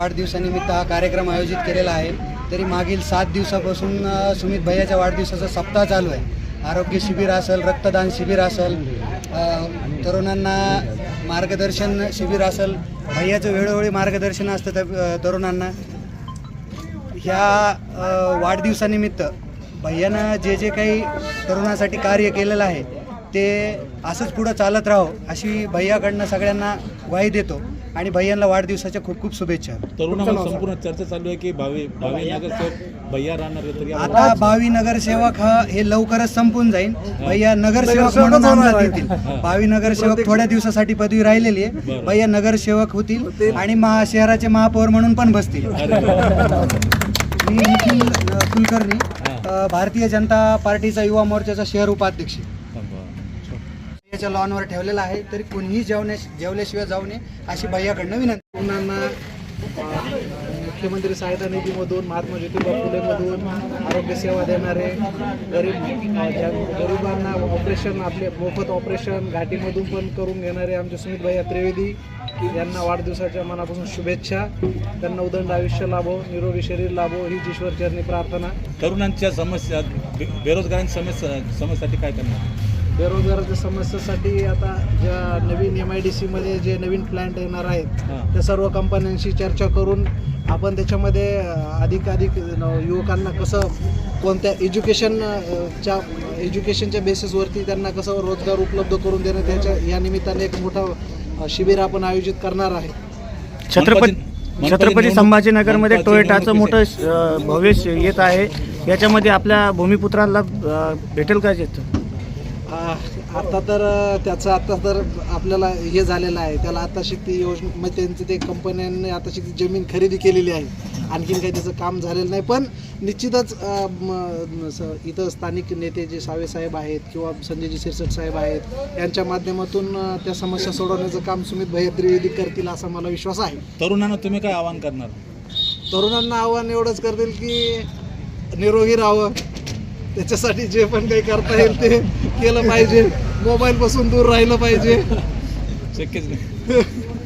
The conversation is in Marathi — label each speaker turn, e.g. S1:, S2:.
S1: वाढदिवसानिमित्त हा कार्यक्रम आयोजित केलेला आहे. तरी मागील सात दिवसापासून सुमित भैयाच्या वाढदिवसाचा सप्ताह चालू आहे. आरोग्य शिबिर असेल रक्तदान शिबिर असेल तरुणांना मार्गदर्शन शिबिर असेल भैयाचं वेळोवेळी मार्गदर्शन असतं त्या तरुणांना. ह्या वाढदिवसानिमित्त भैयानं जे जे काही तरुणासाठी कार्य केलेलं आहे ते असंच पुढं चालत राहो अशी भैयाकडनं सगळ्यांना ग्वाही देतो. आणि भैयांना वाढदिवसाच्या खूप खूप शुभेच्छा.
S2: तरुणावर संपूर्ण चर्चा चालू आहे की भावी भावी नगरसेवक भैया राहणार
S1: आता भावी नगरसेवक हा हे लवकरच संपून जाईल भैया नगरसेवक म्हणून भावी नगरसेवक थोड्या दिवसासाठी पदवी राहिलेली आहे. भैया नगरसेवक होतील आणि महा शहराचे महापौर म्हणून पण बसतील. मी निखिल कुलकर्णी भारतीय जनता पार्टीचा युवा मोर्चाचा शहर उपाध्यक्ष. याच्या लॉनवर ठेवलेला आहे तरी कोणीही जेवण्या जेवल्याशिवाय जाऊ नये अशी भैयाकडनं विनंती.
S3: तरुणांना अ, मुख्यमंत्री सहायता निधीमधून महात्मा ज्योतिबा फुलेमधून आरोग्य सेवा देणारे गरीब गरिबांना ऑपरेशन आपले मोफत ऑपरेशन घाटीमधून पण करून घेणारे आमचे सुमित भैया त्रिवेदी यांना वाढदिवसाच्या मनापासून शुभेच्छा. त्यांना उदंड आयुष्य लाभो निरोगी शरीर लाभो हीच ईश्वरचरणी प्रार्थना.
S2: तरुणांच्या समस्या बेरोजगारांच्या समस्या समस्यासाठी काय करणार?
S3: बेरोजगाराच्या समस्येसाठी आता ज्या नवीन एम आय डी सीमध्ये जे नवीन प्लॅन्ट येणार आहेत. त्या सर्व कंपन्यांशी चर्चा करून आपण त्याच्यामध्ये अधिकाधिक युवकांना कसं कोणत्या एज्युकेशन अ, च्या एज्युकेशनच्या बेसिसवरती त्यांना कसं रोजगार उपलब्ध करून देणं त्याच्या या निमित्ताने एक मोठं शिबिर आपण आयोजित करणार आहे.
S4: छत्रपती छत्रपती संभाजीनगरमध्ये टोयोटाचं मोठं श- येत आहे. याच्यामध्ये आपल्या भूमिपुत्राला भेटेल का येतं
S3: आता तर त्याचं आता तर आपल्याला हे झालेलं आहे. त्याला आता ती योजना मग त्यांचं ते कंपन्यांनी आता ती जमीन खरेदी केलेली आहे. आणखीन काही त्याचं काम झालेलं नाही. पण निश्चितच इथं स्थानिक नेते जे सावे साहेब आहेत किंवा संजयजी सिरसट साहेब आहेत यांच्या माध्यमातून त्या समस्या सोडवण्याचं काम सुमित भैया त्रिवेदी करतील असा मला विश्वास आहे.
S2: तरुणांना तुम्ही काय आवाहन करणार?
S3: तरुणांना आव्हान एवढंच करतील की निरोगी राहावं. त्याच्यासाठी जे पण काही करता येईल ते केलं पाहिजे. मोबाईलपासून दूर राहिलं पाहिजे.
S2: शक्यच नाही.